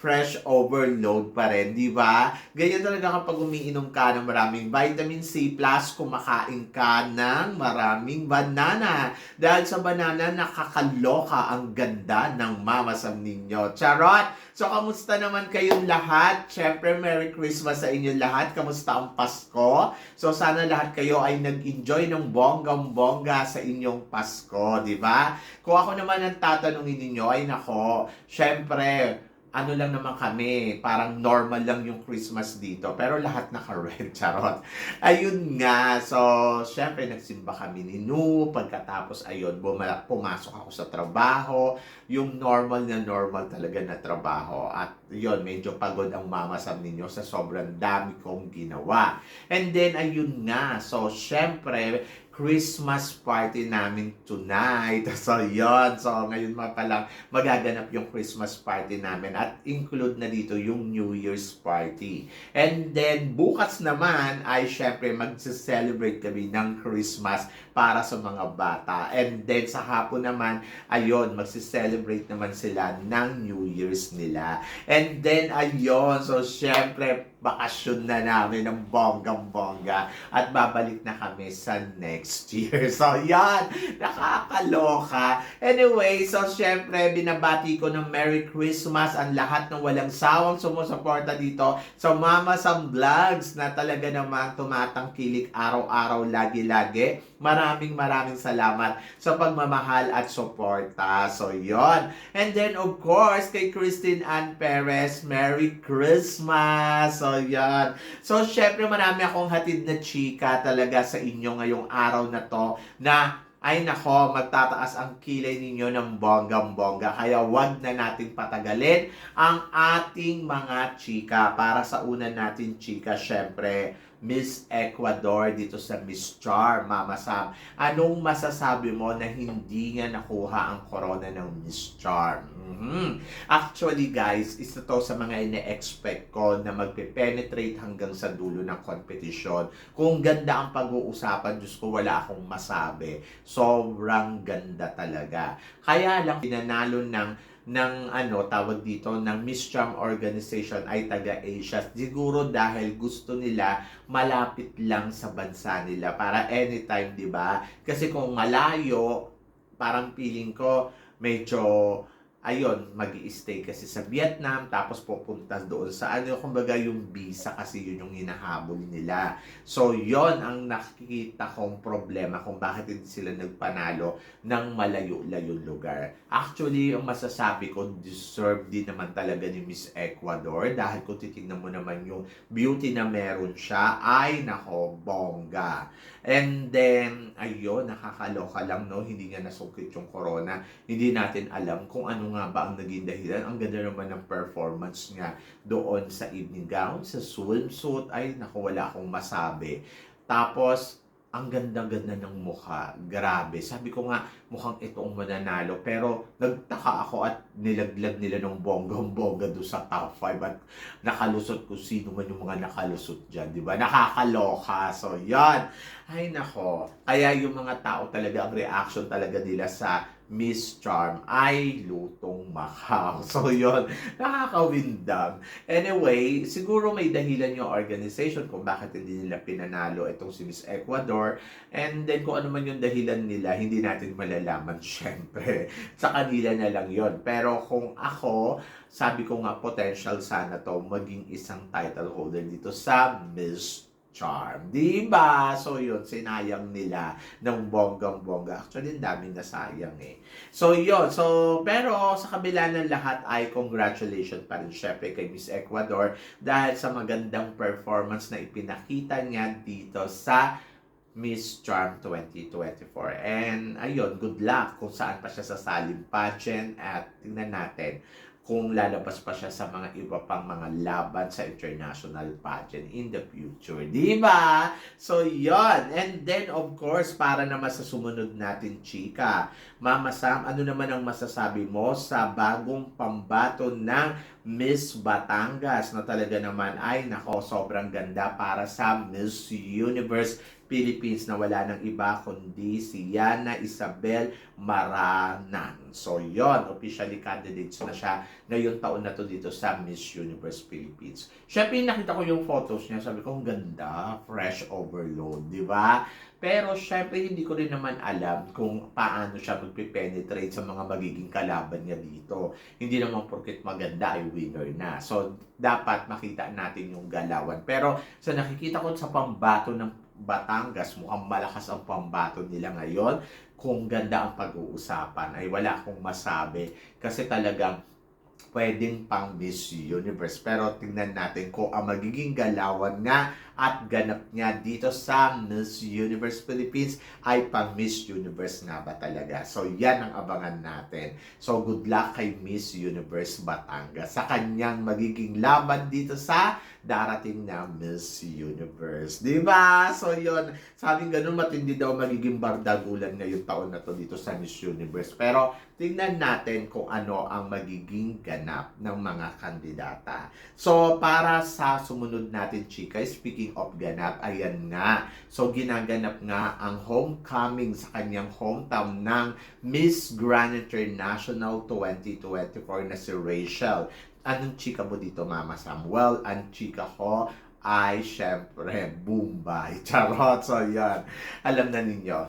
fresh overload pa rin, di ba? Ganyan talaga kapag umiinom ka ng maraming vitamin C plus kumakain ka ng maraming banana. Dahil sa banana, nakakaloka ang ganda ng mamasam ninyo. Charot! So, kamusta naman kayong lahat? Siyempre, Merry Christmas sa inyo lahat. Kamusta ang Pasko? So, sana lahat kayo ay nag-enjoy ng bonggang-bongga sa inyong Pasko, di ba? Kung ako naman ang tatanungin ninyo, ay nako, syempre, ano lang naman kami, parang normal lang yung Christmas dito. Pero lahat naka-red, charot. Ayun nga, so, syempre, nagsimba kami ni Nu. Pagkatapos, ayun, bumala, pumasok ako sa trabaho. Yung normal na normal talaga na trabaho. At yun, medyo pagod ang mamasam ninyo sa sobrang dami kong ginawa. And then, ayun nga, so, syempre, Christmas party namin tonight. So, yon So, ngayon pa lang magaganap yung Christmas party namin at include na dito yung New Year's party. And then, bukas naman ay syempre magse-celebrate kami ng Christmas para sa mga bata. And then, sa hapon naman, ayun, magse-celebrate naman sila ng New Year's nila. And then, ayun, so syempre, bakasyon na namin ng bonggang-bongga at babalik na kami sa next year. So, yan, nakakaloka. Anyway, so syempre, binabati ko ng Merry Christmas ang lahat ng walang sawang sumusuporta dito sa Mama Sam Vlogs na talaga namang tumatangkilik araw-araw, lagi-lagi. Maraming maraming salamat sa pagmamahal at suporta. So, yon. And then, of course, kay Christine Ann Perez, Merry Christmas! So, yan. So, syempre, marami akong hatid na chika talaga sa inyo ngayong araw na to na ay nako, magtataas ang kilay ninyo ng bonggang-bongga. Kaya wag na nating patagalin ang ating mga chika. Para sa una natin chika, syempre, Miss Ecuador dito sa Miss Char, Mama Sam. Anong masasabi mo na hindi nga nakuha ang corona ng Miss Char? Mhm. Actually guys, isa to sa mga ine-expect ko na magpe-penetrate hanggang sa dulo ng competition. Kung ganda ang pag-uusapan, Diyos ko, wala akong masabi. Sobrang ganda talaga. Kaya lang, pinanalo ng ng ano tawag dito ng Miss Charm organization ay taga-Asia. Siguro dahil gusto nila malapit lang sa bansa nila para anytime, 'di ba? Kasi kung malayo, parang feeling ko medyo ayun, mag stay kasi sa Vietnam, tapos pupunta doon sa ano, kumbaga yung visa kasi yun yung hinahabol nila. So, yon ang nakikita kong problema kung bakit hindi sila nagpanalo ng malayo-layong lugar. Actually, yung masasabi ko, deserve din naman talaga ni Miss Ecuador dahil kung titignan mo naman yung beauty na meron siya, ay nako, bongga. And then, ayun, nakakaloka lang, no? Hindi nga nasungkit yung corona. Hindi natin alam kung ano nga ba ang naging dahilan. Ang ganda naman ng performance nga doon sa evening gown, sa swimsuit. Ay, naku, wala akong masabi. Tapos, ang ganda-ganda ng mukha. Grabe. Sabi ko nga, mukhang ito ang mananalo. Pero nagtaka ako at nilaglag nila ng bonggang-bongga doon sa top 5 at nakalusot kung sino man yung mga nakalusot dyan. Di ba? Nakakaloka. So, yan. Ay, nako. Kaya yung mga tao talaga, ang reaction talaga nila sa Miss Charm ay lutong Macau. So, yon nakakawindang. Anyway, siguro may dahilan yung organization kung bakit hindi nila pinanalo itong si Miss Ecuador. And then, kung ano man yung dahilan nila, hindi natin malalaman, syempre. Sa kanila na lang yon Pero kung ako, sabi ko nga, potential sana to maging isang title holder dito sa Miss charm. Di ba? So yun, sinayang nila ng bonggang-bongga. Actually, ang daming nasayang eh. So yun, so pero sa kabila ng lahat ay congratulations pa rin syempre kay Miss Ecuador dahil sa magandang performance na ipinakita niya dito sa Miss Charm 2024. And ayun, good luck kung saan pa siya sa salim pageant at tingnan natin kung lalabas pa siya sa mga iba pang mga laban sa international pageant in the future. Di ba? So, yon And then, of course, para naman sa sumunod natin, chika, Mama Sam, ano naman ang masasabi mo sa bagong pambato ng Miss Batangas na talaga naman ay nako sobrang ganda para sa Miss Universe Philippines na wala nang iba kundi si Yana Isabel Maranan. So yon officially candidates na siya ngayong taon na to dito sa Miss Universe Philippines. Siyempre nakita ko yung photos niya, sabi ko ang ganda, fresh overload, di ba? Pero syempre hindi ko rin naman alam kung paano siya magpe-penetrate sa mga magiging kalaban niya dito. Hindi naman porket maganda ay winner na. So dapat makita natin yung galawan. Pero sa nakikita ko sa pambato ng Batangas, mukhang malakas ang pambato nila ngayon. Kung ganda ang pag-uusapan, ay wala akong masabi. Kasi talagang pwedeng pang Miss Universe. Pero tingnan natin kung ang magiging galawan nga at ganap niya dito sa Miss Universe Philippines ay pang Miss Universe nga ba talaga. So yan ang abangan natin. So good luck kay Miss Universe Batangas sa kanyang magiging laban dito sa darating na Miss Universe. Di ba? So yun, sabing ganun matindi daw magiging bardagulan ngayong taon na to dito sa Miss Universe. Pero tingnan natin kung ano ang magiging ganap ng mga kandidata. So para sa sumunod natin, chika, speaking of ganap, ayan nga. So ginaganap nga ang homecoming sa kanyang hometown ng Miss Grand International 2024 na si Rachel. Anong chika mo dito, Mama Sam? Well, ang chika ko ay syempre Bombay. Charot. So, yan. Alam na ninyo.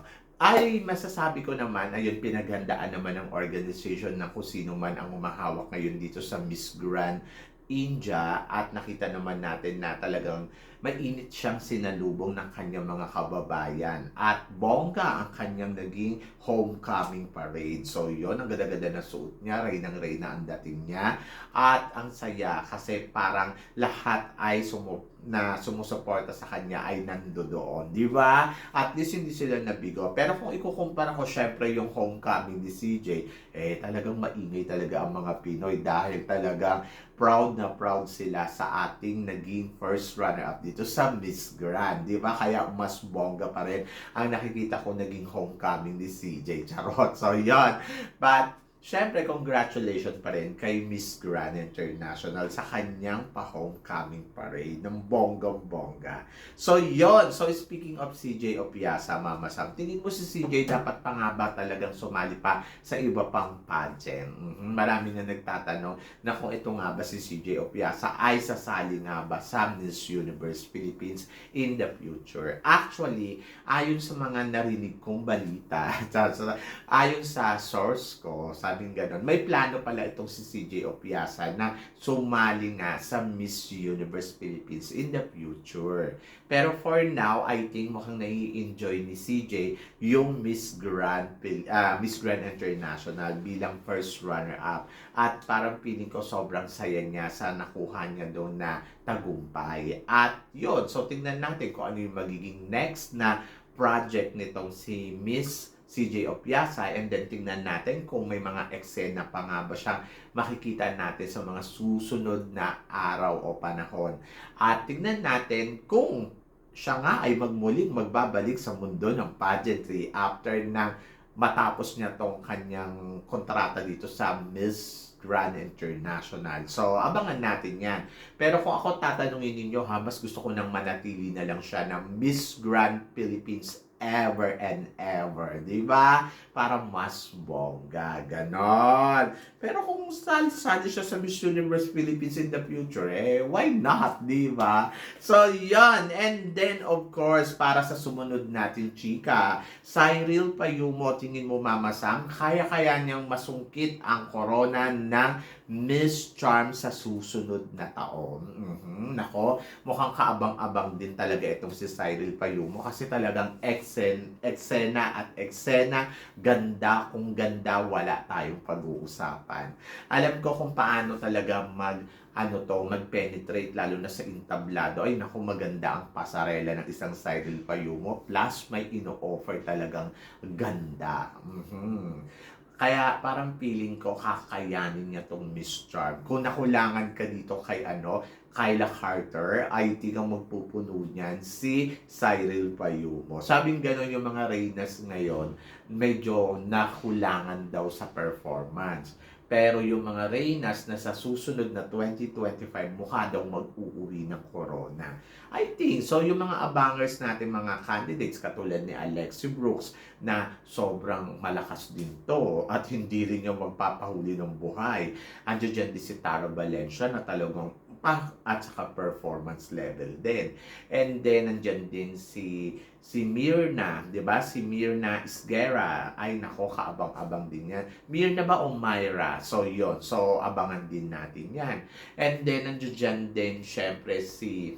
Ay, masasabi ko naman, ayun, pinaghandaan naman ng organization na kung sino man ang umahawak ngayon dito sa Miss Grand India at nakita naman natin na talagang mainit siyang sinalubong ng kanyang mga kababayan at bongga ang kanyang naging homecoming parade. So yon ang ganda-ganda na suot niya, rainang reyna ang dating niya at ang saya kasi parang lahat ay sumu na sumusuporta sa kanya ay nando doon, di ba? At least hindi sila nabigo. Pero kung ikukumpara ko syempre yung homecoming ni CJ, eh talagang maingay talaga ang mga Pinoy dahil talagang proud na proud sila sa ating naging first runner-up dito sa Miss Grand, di ba? Kaya mas bongga pa rin ang nakikita ko naging homecoming ni CJ Charot. So, yon But, Siyempre, congratulations pa rin kay Miss Grand International sa kanyang pa-homecoming parade ng bonggang-bongga. So, yon So, speaking of CJ Opiasa, Mama Sam, tingin mo si CJ dapat pa nga ba talagang sumali pa sa iba pang pageant? Mhm. Marami na nagtatanong na kung ito nga ba si CJ Opiasa ay sasali nga ba sa Miss Universe Philippines in the future. Actually, ayon sa mga narinig kong balita, ayon sa source ko, sabing ganun, may plano pala itong si CJ Opiasa na sumali nga sa Miss Universe Philippines in the future. Pero for now, I think mukhang nai-enjoy ni CJ yung Miss Grand, uh, Miss Grand International bilang first runner-up. At parang feeling ko sobrang saya niya sa nakuha niya doon na tagumpay. At yun, so tingnan natin kung ano yung magiging next na project nitong si Miss CJ Opiasa and then tingnan natin kung may mga eksena pa nga ba siyang makikita natin sa mga susunod na araw o panahon. At tingnan natin kung siya nga ay magmuling magbabalik sa mundo ng pageantry after na matapos niya tong kanyang kontrata dito sa Miss Grand International. So, abangan natin yan. Pero kung ako tatanungin ninyo ha, mas gusto ko nang manatili na lang siya ng Miss Grand Philippines ever and ever. Di ba? Para mas bongga. Ganon. Pero kung sali-sali siya sa Miss Universe Philippines in the future, eh, why not? Di ba? So, yan. And then, of course, para sa sumunod natin, chika, Cyril Payumo, tingin mo, Mama Sam, kaya-kaya niyang masungkit ang corona ng Miss Charm sa susunod na taon. Mm-hmm. Nako, mukhang kaabang-abang din talaga itong si Cyril Payumo kasi talagang eksen, eksena at eksena, ganda kung ganda, wala tayong pag-uusapan. Alam ko kung paano talaga mag ano to, mag-penetrate lalo na sa intablado. Ay naku, maganda ang pasarela ng isang Cyril Payumo. Plus, may ino-offer talagang ganda. Mm-hmm Kaya parang feeling ko kakayanin niya tong Miss Charm. Kung nakulangan ka dito kay ano, Kyla Carter, ay tigang magpupuno niyan si Cyril Payumo. Sabing gano'n yung mga Reynas ngayon, medyo nakulangan daw sa performance. Pero yung mga Reynas na sa susunod na 2025, mukha daw mag-uuwi ng corona. I think, so yung mga abangers natin, mga candidates, katulad ni Alexi Brooks, na sobrang malakas din to at hindi rin yung magpapahuli ng buhay. Andiyan dyan din si Tara Valencia na talagang pa at saka performance level din. And then nandiyan din si si Mirna, 'di ba? Si Mirna Isguera. Ay nako, kaabang-abang din 'yan. Mirna ba o Myra? So 'yon. So abangan din natin 'yan. And then nandiyan din syempre si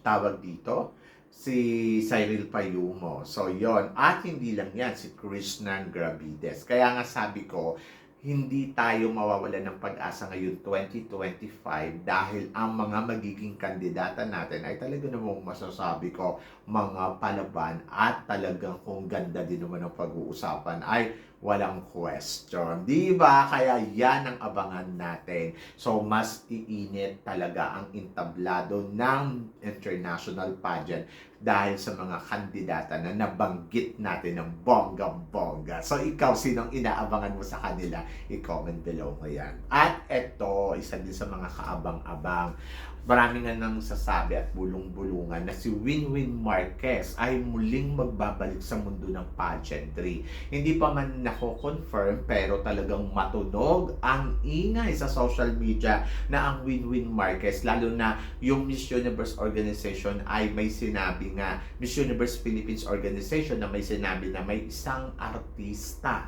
tawag dito si Cyril Payumo. So, yon At hindi lang yan, si Krishnan Gravides. Kaya nga sabi ko, hindi tayo mawawala ng pag-asa ngayon 2025 dahil ang mga magiging kandidata natin ay talaga namang masasabi ko mga palaban at talagang kung ganda din naman ang pag-uusapan ay walang question. Di ba? Kaya yan ang abangan natin. So, mas iinit talaga ang intablado ng international pageant dahil sa mga kandidata na nabanggit natin ng bongga-bongga. So, ikaw, sinong inaabangan mo sa kanila? I-comment below mo yan. At eto, isa din sa mga kaabang-abang. Marami nga nang sasabi at bulong-bulungan na si Winwin Marquez ay muling magbabalik sa mundo ng pageantry. Hindi pa man nako-confirm pero talagang matunog ang ingay sa social media na ang Winwin Marquez lalo na yung Miss Universe organization ay may sinabi nga Miss Universe Philippines organization na may sinabi na may isang artista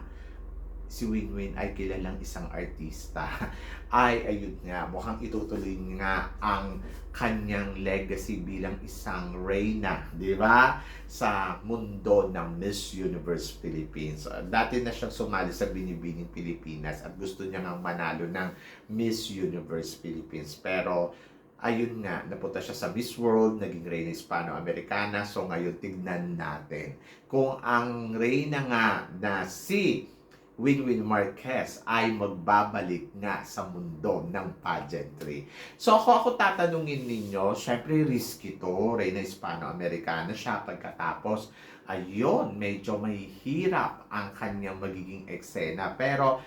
si Winwin ay kilalang isang artista ay ayun nga mukhang itutuloy nga ang kanyang legacy bilang isang reyna, di ba? Sa mundo ng Miss Universe Philippines. Dati na siyang sumali sa Binibining Pilipinas at gusto niya nga manalo ng Miss Universe Philippines. Pero ayun nga, napunta siya sa Miss World, naging Reyna Hispano-Americana. So ngayon, tignan natin kung ang Reyna nga na si Winwin Marquez ay magbabalik nga sa mundo ng pageantry. So ako ako tatanungin ninyo, syempre risky to, Reyna Hispano-Americana siya pagkatapos ayun, medyo may hirap ang kanyang magiging eksena. Pero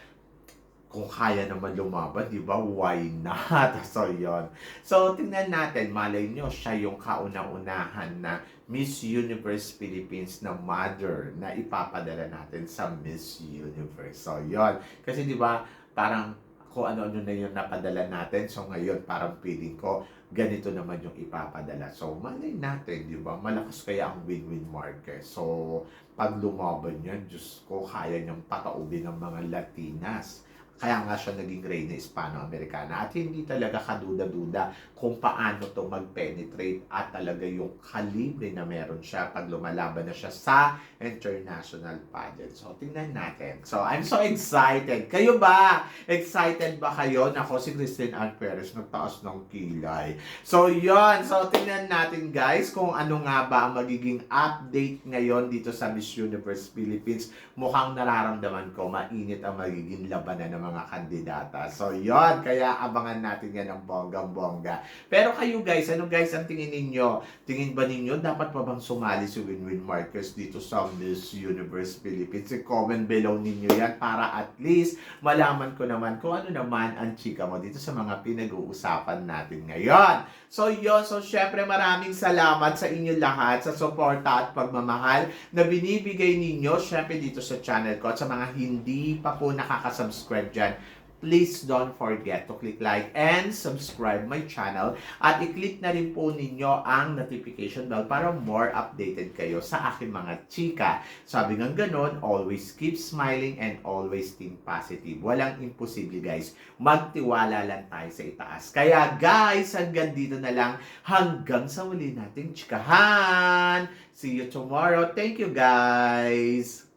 kung kaya naman lumaban, di ba? Why not? So, yon So, tingnan natin, malay nyo, siya yung kauna-unahan na Miss Universe Philippines na mother na ipapadala natin sa Miss Universe. So, yon Kasi, di ba, parang kung ano-ano na yung napadala natin. So, ngayon, parang feeling ko, ganito naman yung ipapadala. So, malay natin, di ba? Malakas kaya ang win-win market. So, pag lumaban yan, Diyos ko, kaya niyang pataubin ng mga Latinas. Kaya nga siya naging Reyna Hispano-Americana. At hindi talaga kaduda-duda kung paano to mag-penetrate at talaga yung kalibre na meron siya pag lumalaban na siya sa international pageant. So, tingnan natin. So, I'm so excited. Kayo ba? Excited ba kayo? Nako, si Christine Ann Perez nagtaas ng kilay. So, yon So, tingnan natin guys kung ano nga ba ang magiging update ngayon dito sa Miss Universe Philippines. Mukhang nararamdaman ko, mainit ang magiging labanan ng mga kandidata. So, yon Kaya abangan natin yan ng bonggang-bongga. Pero kayo guys, ano guys ang tingin ninyo? Tingin ba ninyo dapat pa bang sumali si Winwin Marquez dito sa Miss Universe Philippines? I-comment below ninyo yan para at least malaman ko naman kung ano naman ang chika mo dito sa mga pinag-uusapan natin ngayon. So yun, so syempre maraming salamat sa inyo lahat sa suporta at pagmamahal na binibigay ninyo syempre dito sa channel ko at sa mga hindi pa po nakaka-subscribe dyan please don't forget to click like and subscribe my channel at i-click na rin po ninyo ang notification bell para more updated kayo sa aking mga chika. Sabi nga ganun, always keep smiling and always think positive. Walang imposible guys. Magtiwala lang tayo sa itaas. Kaya guys, hanggang dito na lang. Hanggang sa muli nating chikahan. See you tomorrow. Thank you guys.